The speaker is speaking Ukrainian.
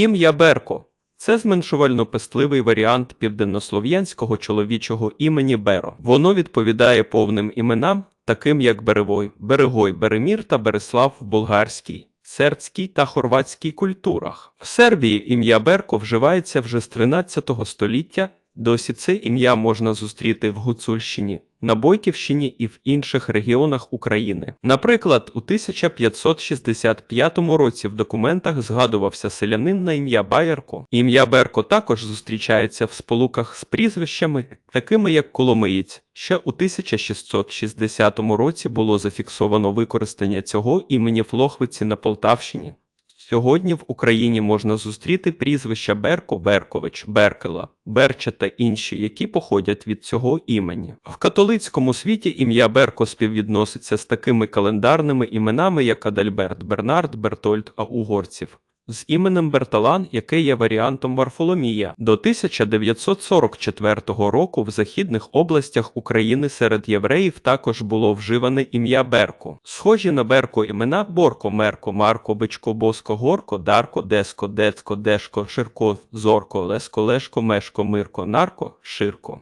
Ім'я Берко це зменшувально-пестливий варіант південнослов'янського чоловічого імені Беро. Воно відповідає повним іменам, таким як Беревой, Берегой, Беремір та Береслав в болгарській, сербській та хорватській культурах. В Сербії ім'я Берко вживається вже з 13 століття. Досі це ім'я можна зустріти в Гуцульщині, на Бойківщині і в інших регіонах України. Наприклад, у 1565 році в документах згадувався селянин на ім'я Баярко. Ім'я Берко також зустрічається в сполуках з прізвищами, такими як Коломиєць. Ще у 1660 році було зафіксовано використання цього імені в Лохвиці на Полтавщині. Сьогодні в Україні можна зустріти прізвища Берко, Беркович, Беркела, Берча та інші, які походять від цього імені. В католицькому світі ім'я Берко співвідноситься з такими календарними іменами, як Адальберт, Бернард, Бертольд, а угорців. З іменем Берталан, яке є варіантом Варфоломія, до 1944 року в західних областях України серед євреїв також було вживане ім'я Берко. Схожі на Берко імена Борко, Мерко, Марко, Бичко, Боско, Горко, Дарко, Деско, Децко, Дешко, Ширко, Зорко, Леско, Лешко, Мешко, Мирко, Нарко, Ширко.